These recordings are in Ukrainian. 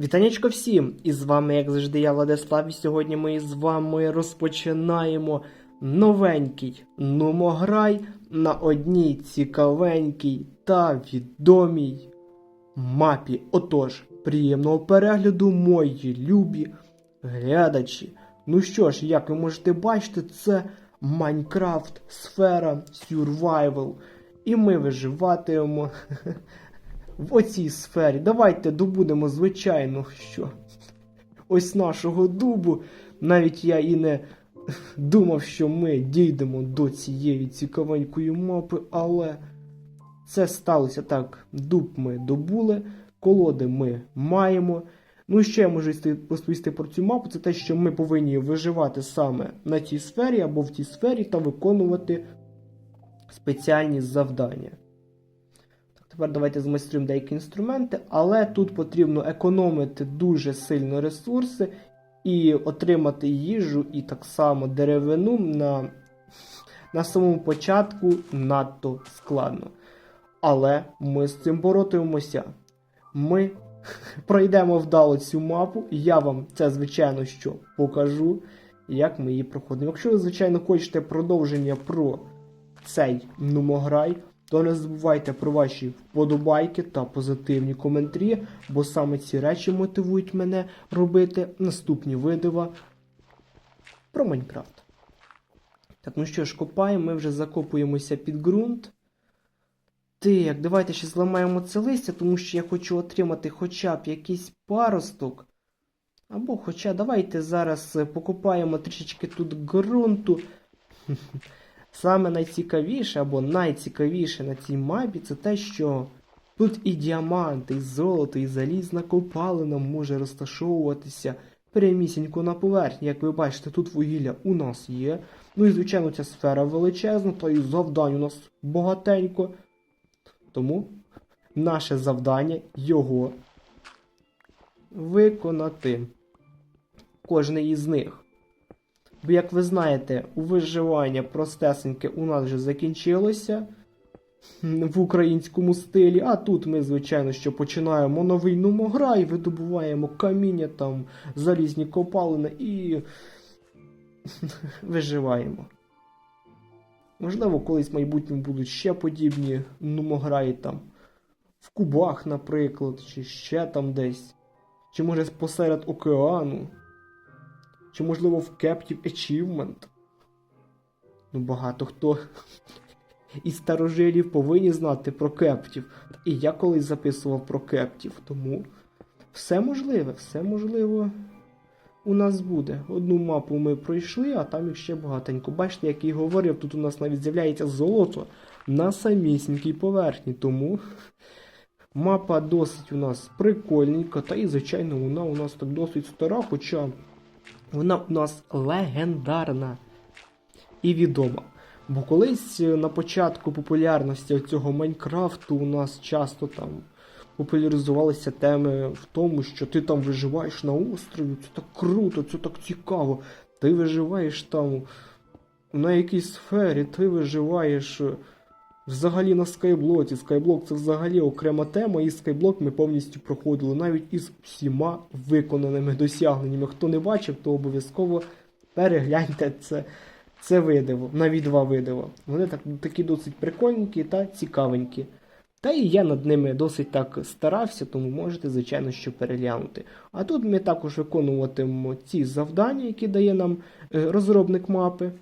Вітанечко всім! І з вами, як завжди, я Владислав, і сьогодні ми з вами розпочинаємо новенький нумограй на одній цікавенькій та відомій мапі. Отож, приємного перегляду, мої любі глядачі. Ну що ж, як ви можете бачити, це Майнкрафт сфера Survival. І ми виживатимемо в оцій сфері. Давайте добудемо, звичайно, що ось нашого дубу. Навіть я і не думав, що ми дійдемо до цієї цікавенької мапи, але це сталося так. Дуб ми добули, колоди ми маємо. Ну, ще я можу розповісти про цю мапу. Це те, що ми повинні виживати саме на тій сфері або в тій сфері та виконувати спеціальні завдання. Тепер давайте змайструємо деякі інструменти, але тут потрібно економити дуже сильно ресурси і отримати їжу і так само деревину на, на самому початку надто складно. Але ми з цим боротимемося. Ми пройдемо вдало цю мапу, я вам це, звичайно, що покажу, як ми її проходимо. Якщо ви, звичайно, хочете продовження про цей нумограй, то не забувайте про ваші вподобайки та позитивні коментарі, бо саме ці речі мотивують мене робити наступні видива про Майнкрафт. Так, ну що ж, копаємо, ми вже закопуємося під ґрунт. Так, давайте ще зламаємо це листя, тому що я хочу отримати хоча б якийсь паросток. Або хоча давайте зараз е, покопаємо трішечки тут ґрунту. Саме найцікавіше або найцікавіше на цій мапі це те, що тут і діаманти, і золото, і залізна копалина може розташовуватися прямісінько на поверхні. Як ви бачите, тут вугілля у нас є. Ну і звичайно, ця сфера величезна, та і завдань у нас багатенько. Тому наше завдання його виконати. Кожне із них. Бо, як ви знаєте, у виживання простесеньке у нас вже закінчилося в українському стилі. А тут ми, звичайно, що починаємо новий нумограй, видобуваємо каміння, там, залізні копалини і виживаємо. Можливо, колись в майбутньому будуть ще подібні нумограї там в Кубах, наприклад, чи ще там десь. Чи може посеред океану. Чи можливо в Captive Achievement? Ну, багато хто із старожилів повинні знати про Captive. І я колись записував про Captive, тому все можливе, все можливо у нас буде. Одну мапу ми пройшли, а там їх ще багатенько. Бачите, як і говорив, тут у нас навіть з'являється золото на самісінькій поверхні. Тому мапа досить у нас прикольненька, та і, звичайно, вона у нас так досить стара, хоча вона у нас легендарна і відома. Бо колись е, на початку популярності цього Майнкрафту у нас часто там популяризувалися теми в тому, що ти там виживаєш на острові, це так круто, це так цікаво. Ти виживаєш там на якійсь сфері, ти виживаєш е, взагалі на скайблоці. Скайблок це взагалі окрема тема, і скайблок ми повністю проходили навіть із всіма виконаними досягненнями. Хто не бачив, то обов'язково перегляньте це, це видиво, навіть два видиво. Вони так, такі досить прикольненькі та цікавенькі. Та і я над ними досить так старався, тому можете, звичайно, що переглянути. А тут ми також виконуватимемо ці завдання, які дає нам е, розробник мапи.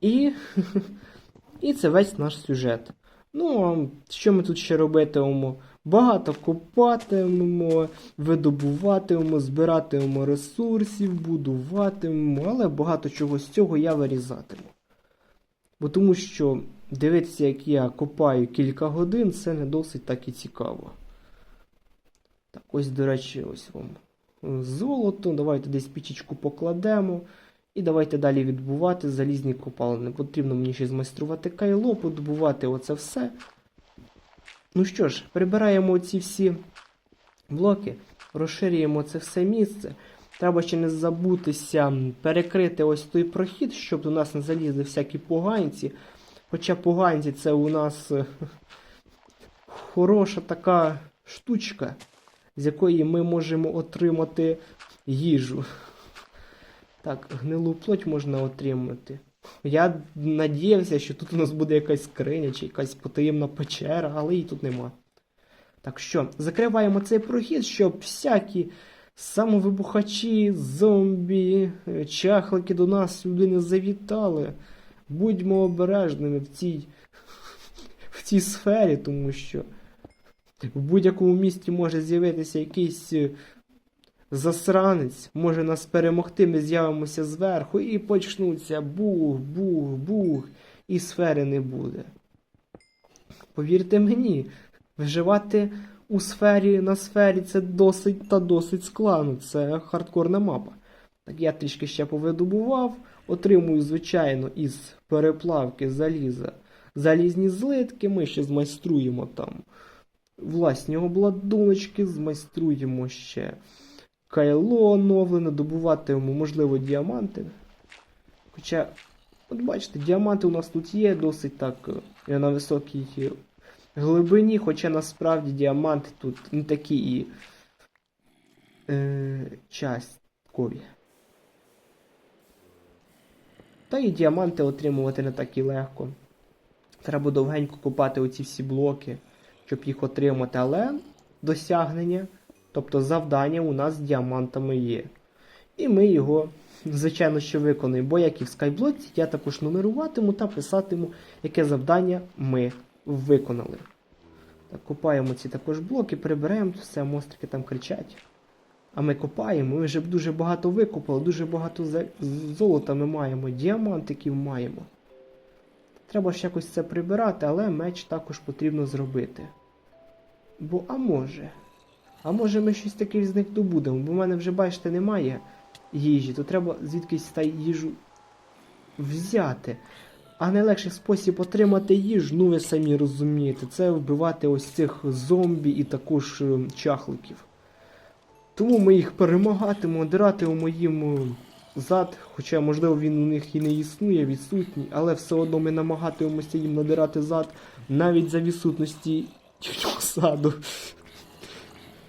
І, і це весь наш сюжет. Ну, а що ми тут ще робитимемо? Багато копатимемо, видобуватимемо, збиратимемо ресурсів, будуватимемо, але багато чого з цього я вирізатиму. Бо тому що дивитися, як я копаю кілька годин, це не досить так і цікаво. Так, ось, до речі, ось вам золото. Давайте десь пічечку покладемо. І давайте далі відбувати залізні копалини. Потрібно мені ще змайструвати кайло, подобувати оце все. Ну що ж, прибираємо ці всі блоки, розширюємо це все місце. Треба ще не забутися перекрити ось той прохід, щоб до нас не залізли всякі поганці. Хоча поганці це у нас е, хороша така штучка. з якої ми можемо отримати їжу. Так, гнилу плоть можна отримати. Я надіявся, що тут у нас буде якась скриня чи якась потаємна печера, але її тут нема. Так що, закриваємо цей прохід, щоб всякі самовибухачі, зомбі, е, чахлики до нас сюди не завітали. Будьмо обережними в цій, в цій сфері, тому що в будь-якому місті може з'явитися якийсь е, засранець, може нас перемогти, ми з'явимося зверху і почнуться бух, бух, бух, і сфери не буде. Повірте мені, виживати у сфері на сфері це досить та досить складно. Це хардкорна мапа. Так я трішки ще повидобував, отримую, звичайно, із переплавки заліза залізні злитки, ми ще змайструємо там власні обладуночки, змайструємо ще кайло оновлене, добуватимемо, можливо, діаманти. Хоча, от бачите, діаманти у нас тут є досить так е, на високій е, глибині, хоча насправді діаманти тут не такі і е, часткові. Та і діаманти отримувати не так і легко. Треба довгенько купати оці всі блоки, щоб їх отримати, але досягнення, тобто завдання у нас з діамантами є. І ми його, звичайно, що виконуємо. Бо як і в скайблоці, я також нумеруватиму та писатиму, яке завдання ми виконали. Так, Купаємо ці також блоки, приберемо все, монстрики там кричать. А ми копаємо, ми вже дуже багато викопали, дуже багато золота ми маємо, діамантиків маємо. Треба ж якось це прибирати, але меч також потрібно зробити. Бо, а може. А може ми щось таке з них добудемо, бо в мене вже, бачите, немає їжі, то треба звідкись та їжу взяти. А найлегший спосіб отримати їжу, ну ви самі розумієте, це вбивати ось цих зомбі і також е, чахликів. Тому ми їх перемагатимемо, диратимемо їм е, зад, хоча, можливо, він у них і не існує, відсутній, але все одно ми намагатимемося їм надирати зад навіть за відсутності саду.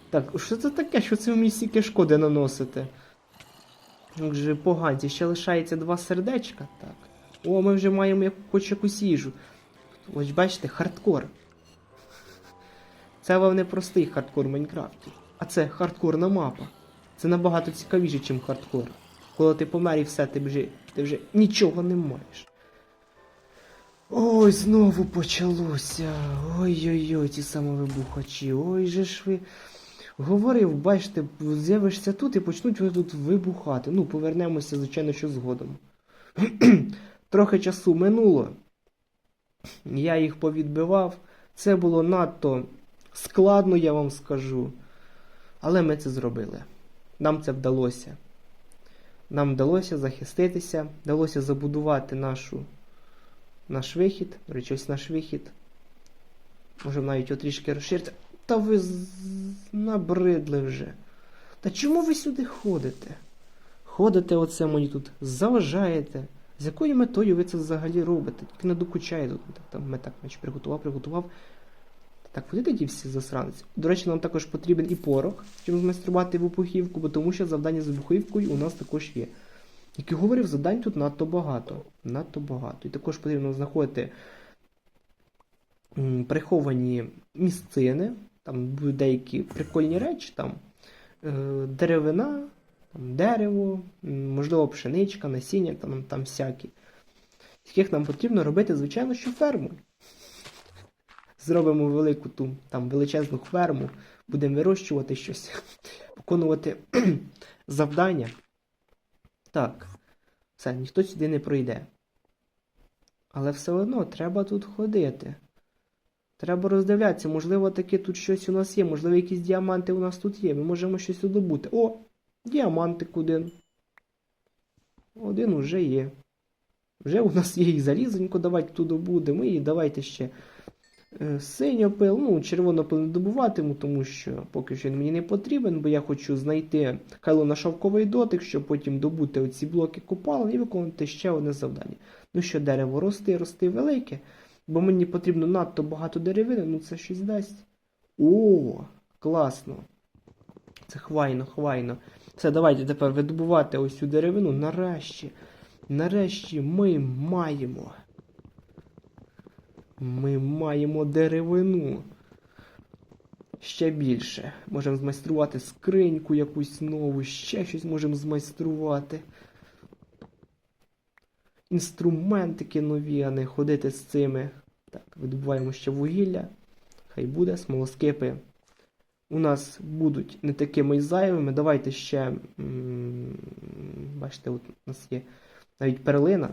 Так, що це таке? Що це ви мені стільки шкоди наносите? Отже, поганці, ще лишається два сердечка. Так. О, ми вже маємо як- хоч якусь їжу. Ось бачите, хардкор. Це вам не простий хардкор в Майнкрафті, а це хардкорна мапа. Це набагато цікавіше, ніж хардкор. Коли ти помер і все, ти вже, ти вже нічого не маєш. Ой, знову почалося. Ой-ой-ой, ті самовибухачі. Ой же ж ви. Говорив, бачите, з'явишся тут і почнуть вони тут вибухати. Ну, повернемося, звичайно, що згодом. Трохи часу минуло. Я їх повідбивав. Це було надто складно, я вам скажу. Але ми це зробили. Нам це вдалося. Нам вдалося захиститися, вдалося забудувати нашу, наш вихід. До речі, ось наш вихід. Можемо навіть його трішки розширити. Та ви набридли вже. Та чому ви сюди ходите? Ходите оце мені тут, заважаєте. З якою метою ви це взагалі робите? Тільки не докучає тут. Так, там ми так меч приготував, приготував. Так, куди ті всі засранці? До речі, нам також потрібен і порох, щоб змайструвати вибухівку, бо тому що завдання з вибухівкою у нас також є. Як і говорив, завдань тут надто багато. Надто багато. І також потрібно знаходити приховані місцини, там будуть деякі прикольні речі, там е, деревина, там, дерево, можливо, пшеничка, насіння, там, там всякі. Яких нам потрібно робити, звичайно, що ферму. Зробимо велику ту там величезну ферму, будемо вирощувати щось, виконувати завдання. Так, все, ніхто сюди не пройде. Але все одно треба тут ходити. Треба роздивлятися, можливо, таки тут щось у нас є, можливо, якісь діаманти у нас тут є. Ми можемо щось здобути. О! Діамантик один. Один уже є. Вже у нас є і залізонько, давайте тут добудемо, і давайте ще е, синьопил, ну, червонопил не добуватиму, тому що поки що він мені не потрібен, бо я хочу знайти кайло на шовковий дотик, щоб потім добути оці блоки купалин і виконати ще одне завдання. Ну що, дерево рости, рости велике, бо мені потрібно надто багато деревини, ну це щось дасть. О, класно. Це хвайно, хвайно. Все, давайте тепер видобувати ось цю деревину. Нарешті. Нарешті ми маємо. Ми маємо деревину. Ще більше. Можемо змайструвати скриньку якусь нову, ще щось можемо змайструвати. Інструментики нові, а не ходити з цими. Так, видобуваємо ще вугілля. Хай буде, смолоскипи. У нас будуть не такими зайвими. Давайте ще. Бачите, от у нас є навіть перлина.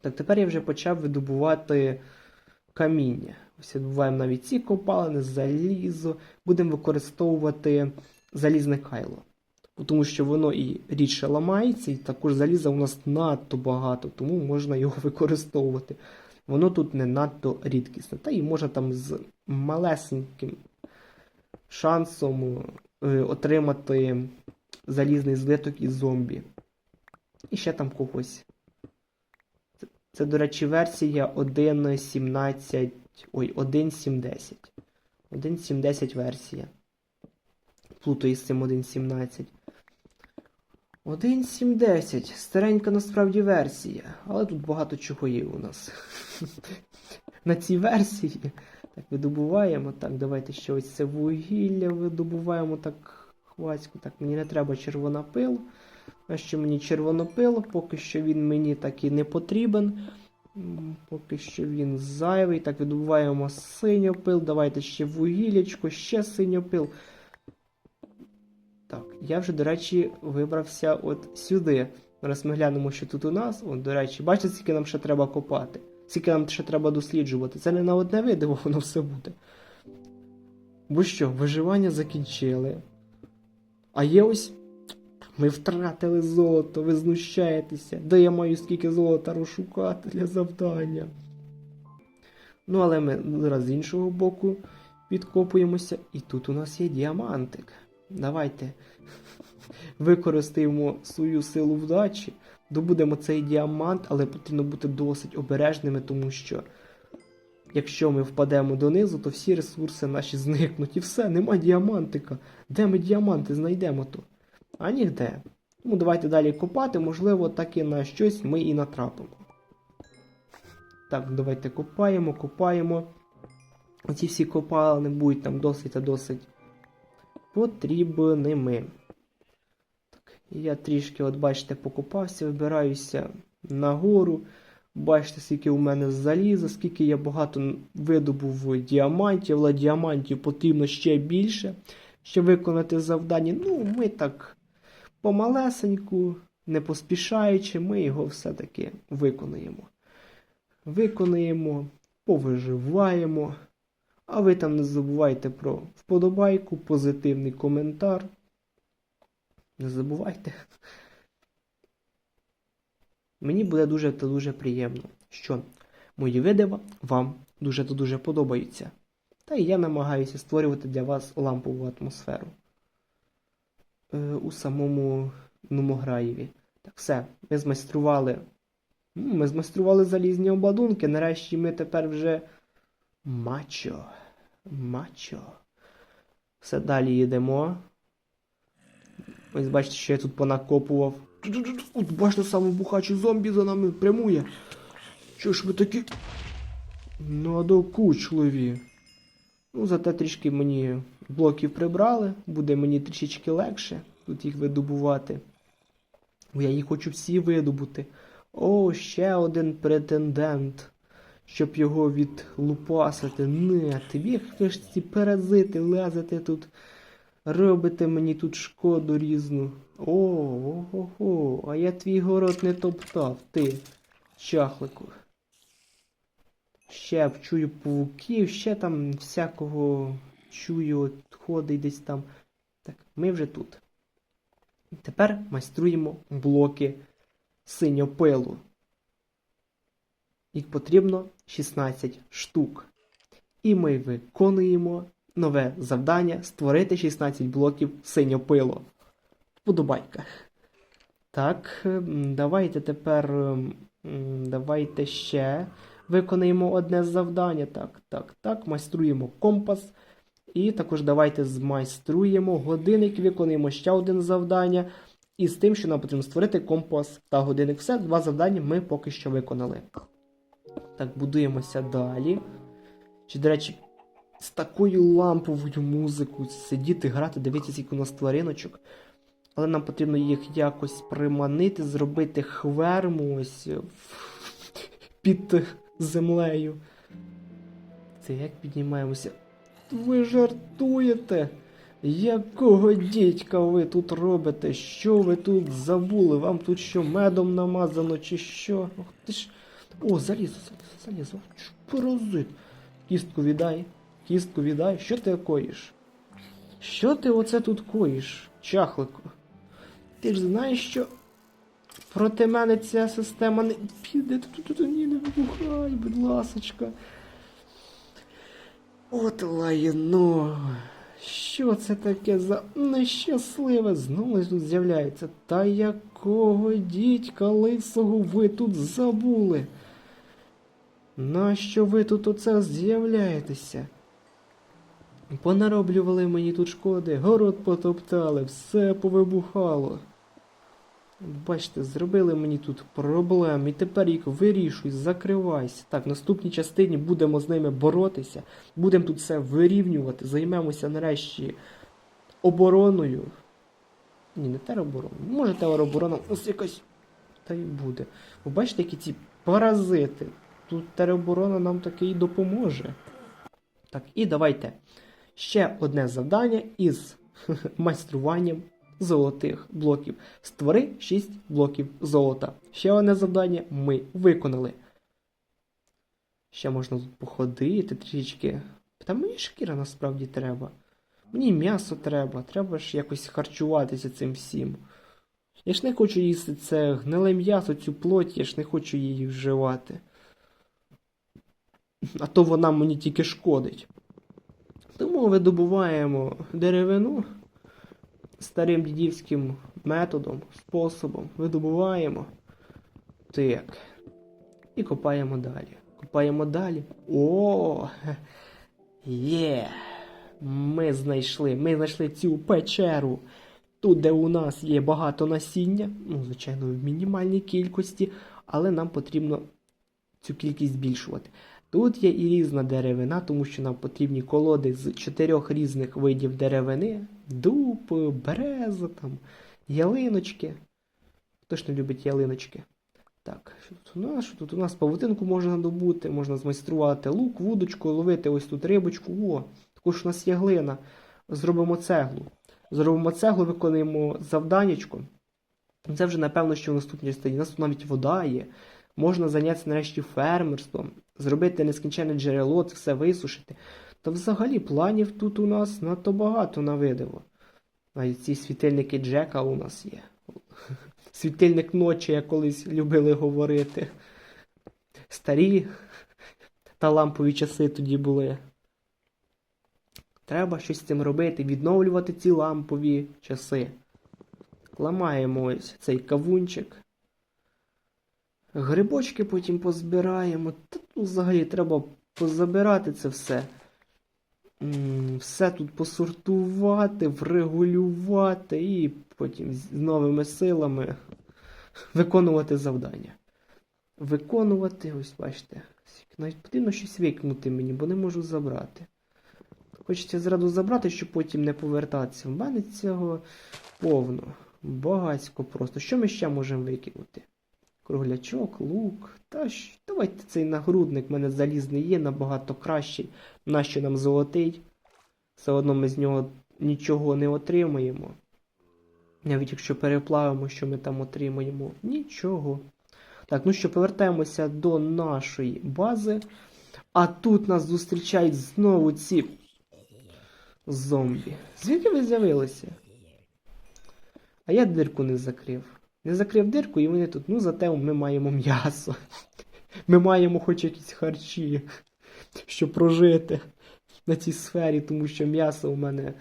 Так, тепер я вже почав видобувати каміння. Ось видобуваємо навіть ці копалини, залізо. Будемо використовувати залізне кайло. Тому що воно і рідше ламається, і також заліза у нас надто багато, тому можна його використовувати. Воно тут не надто рідкісне. Та і можна там з малесеньким шансом е, отримати залізний злиток із зомбі. І ще там когось. Це, до речі, версія 1.17. Ой, 1.7.10. 1.7.10 версія. Плутаю з цим 1.17. 1.7.10. Старенька насправді версія. Але тут багато чого є у нас. На цій версії. Так, видобуваємо. Так, давайте ще ось це вугілля видобуваємо так хвацько. Так, мені не треба червонопил. А що мені червонопил, поки що він мені так і не потрібен. Поки що він зайвий. Так, видобуваємо синьопил. Давайте ще вугіллячко, ще синьопил. Так, я вже, до речі, вибрався от сюди. Зараз ми глянемо, що тут у нас. От, до речі, бачите, скільки нам ще треба копати. Скільки нам ще треба досліджувати. Це не на одне видиво воно все буде. Бо що, виживання закінчили. А є ось. Ми втратили золото, ви знущаєтеся. Де я маю скільки золота розшукати для завдання? Ну, але ми зараз з іншого боку підкопуємося, і тут у нас є діамантик. Давайте використаємо свою силу вдачі, добудемо цей діамант, але потрібно бути досить обережними, тому що якщо ми впадемо донизу, то всі ресурси наші зникнуть. І все, нема діамантика. Де ми діаманти знайдемо то? А ніде. Тому давайте далі копати, можливо, таки на щось ми і натрапимо. Так, давайте копаємо, копаємо. Оці всі копалини будуть там досить та досить потрібними. Так, я трішки, от бачите, покопався, вибираюся нагору. Бачите, скільки у мене заліза, скільки я багато видобув діамантів, але діамантів потрібно ще більше, щоб виконати завдання. Ну, ми так помалесеньку, не поспішаючи, ми його все-таки виконуємо. Виконуємо, повиживаємо. А ви там не забувайте про вподобайку, позитивний коментар. Не забувайте. Мені буде дуже та дуже приємно, що мої відео вам дуже та дуже подобаються. Та і я намагаюся створювати для вас лампову атмосферу е, у самому Нумограєві. Так, все, ми змайстрували. Ми змайстрували залізні обладунки. Нарешті ми тепер вже мачо. Мачо. Все далі їдемо. Ось бачите, що я тут понакопував. От бачите, саме бухачий зомбі за нами прямує. Що ж ви такі надокучливі? Ну, зате трішки мені блоків прибрали, буде мені трішечки легше тут їх видобувати. Бо я їх хочу всі видобути. О, ще один претендент, щоб його відлупасити. Не, тобі ви ж ці паразити лезете тут. Робите мені тут шкоду різну. О, ого-го, а я твій город не топтав, ти, чахлику. Ще чую павуків, ще там всякого чую, от ходить десь там. Так, ми вже тут. Тепер майструємо блоки синьопилу. Їх потрібно 16 штук. І ми виконуємо нове завдання створити 16 блоків синьопилу. Вподобайка. Так, давайте тепер. Давайте ще виконаємо одне завдання. Так, так, так. Майструємо компас. І також давайте змайструємо годинник, виконуємо ще один завдання. І з тим, що нам потрібно створити компас та годинник. Все, два завдання ми поки що виконали. Так, будуємося далі. Чи, до речі, з такою ламповою музикою сидіти, грати, дивитися скільки у нас твариночок. Але нам потрібно їх якось приманити, зробити хверму ось під землею. Це як піднімаємося? Ви жартуєте? Якого дідька ви тут робите? Що ви тут забули? Вам тут що медом намазано, чи що? Ох ти ж. О, залізо, залізо, залізо. Паразит. Кістку віддай, кістку віддай. Що ти коїш? Що ти оце тут коїш, чахлику? Ти ж знаєш, що проти мене ця система не піде. Тут, тут, ні, не вибухай, будь ласочка. От лайно. Що це таке за нещасливе знову тут з'являється? Та якого дідька лисого ви тут забули? Нащо ви тут оце з'являєтеся? Понароблювали мені тут шкоди, город потоптали, все повибухало. Бачите, зробили мені тут проблем, і тепер їх вирішуй, закривайся. Так, в наступній частині будемо з ними боротися, будемо тут все вирівнювати, займемося нарешті обороною. Ні, не теробороною. Може тероборона ось якась. Та й буде. Ви бачите, які ці паразити. Тут тероборона нам таки і допоможе. Так, і давайте. Ще одне завдання із майструванням золотих блоків. Створи 6 блоків золота. Ще одне завдання ми виконали. Ще можна тут походити трішки. Та мені шкіра насправді треба. Мені м'ясо треба, треба ж якось харчуватися цим всім. Я ж не хочу їсти це гниле м'ясо, цю плоть, я ж не хочу її вживати. А то вона мені тільки шкодить. Тому видобуваємо деревину старим дідівським методом, способом. Видобуваємо. Так. І копаємо далі. Копаємо далі. О! Є! Ми знайшли, ми знайшли цю печеру. Тут, де у нас є багато насіння, ну, звичайно, в мінімальній кількості, але нам потрібно цю кількість збільшувати. Тут є і різна деревина, тому що нам потрібні колоди з чотирьох різних видів деревини: дуб, береза, там, ялиночки. Хто ж не любить ялиночки? Так, що тут у нас? Що тут у нас павутинку можна добути, можна змайструвати лук, вудочку, ловити ось тут рибочку. О, також у нас є глина. Зробимо цеглу. Зробимо цеглу, виконуємо завданнячко. Це вже, напевно, що в наступній частині. У нас тут навіть вода є. Можна зайнятися нарешті фермерством, зробити нескінченне джерело, це все висушити. Та взагалі планів тут у нас надто багато навидиво. Навіть ці світильники Джека у нас є. Світильник ночі, як колись любили говорити. Старі та лампові часи тоді були. Треба щось з цим робити, відновлювати ці лампові часи. Ламаємо ось цей кавунчик. Грибочки потім позбираємо. Та тут взагалі треба позабирати це все. Все тут посортувати, врегулювати і потім з новими силами виконувати завдання. Виконувати, ось бачите. Навіть потрібно щось викнути мені, бо не можу забрати. Хочеться зразу забрати, щоб потім не повертатися. В мене цього повно. Багацько просто. Що ми ще можемо викинути? Круглячок, лук. Та ж, давайте цей нагрудник, в мене залізний є, набагато кращий. Нащо нам золотий? Все одно ми з нього нічого не отримаємо. Навіть якщо переплавимо, що ми там отримаємо, нічого. Так, ну що, повертаємося до нашої бази. А тут нас зустрічають знову ці зомбі. Звідки ви з'явилися? А я дирку не закрив. Не закрив дирку, і вони тут, ну зате ми маємо м'ясо. Ми маємо хоч якісь харчі, щоб прожити на цій сфері, тому що м'яса у мене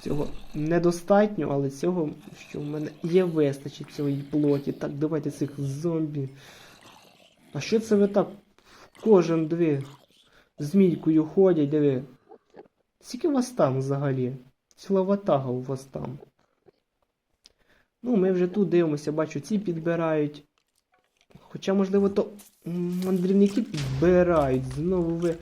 цього недостатньо, але цього, що в мене є, вистачить цієї плоті. Так, давайте цих зомбі. А що це ви так кожен дві змійкою ходять, диви? Скільки вас там взагалі? Ціла ватага у вас там. Ну, ми вже тут дивимося, бачу, ці підбирають. Хоча, можливо, то мандрівники підбирають. Знову ви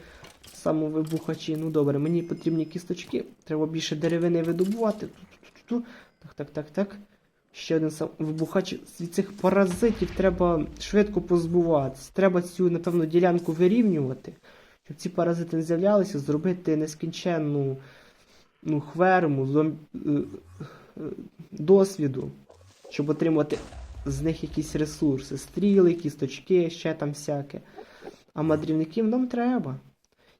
самовибухачі. Ну добре, мені потрібні кісточки. Треба більше деревини видобувати. Так, так, так, так. Ще один сам вибухач від цих паразитів треба швидко позбуватися. Треба цю, напевно, ділянку вирівнювати. Щоб ці паразити не з'являлися, зробити нескінченну ну, хверму зом... е, е, досвіду, щоб отримати з них якісь ресурси, стріли, кісточки, ще там всяке. А мандрівників нам треба.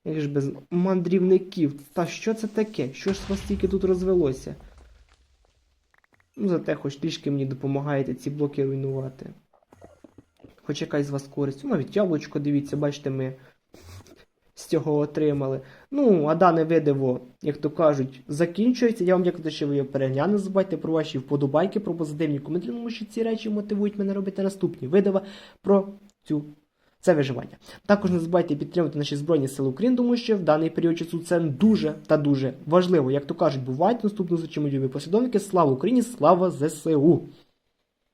Як ж без мандрівників? Та що це таке? Що ж вас тільки тут розвелося? Ну, зате хоч трішки мені допомагаєте ці блоки руйнувати. Хоч якась з вас користь. Ну, навіть яблучко, дивіться, бачите, ми з цього отримали. Ну, а дане видиво, як то кажуть, закінчується. Я вам дякую, що ви його переглянули. Забувайте про ваші вподобайки, про позитивні коментарі, тому що ці речі мотивують мене робити наступні видива про цю. Це виживання. Також не забувайте підтримувати наші Збройні Сили України, тому що в даний період часу це дуже та дуже важливо. Як то кажуть, бувають наступно любі послідовники. Слава Україні! Слава ЗСУ!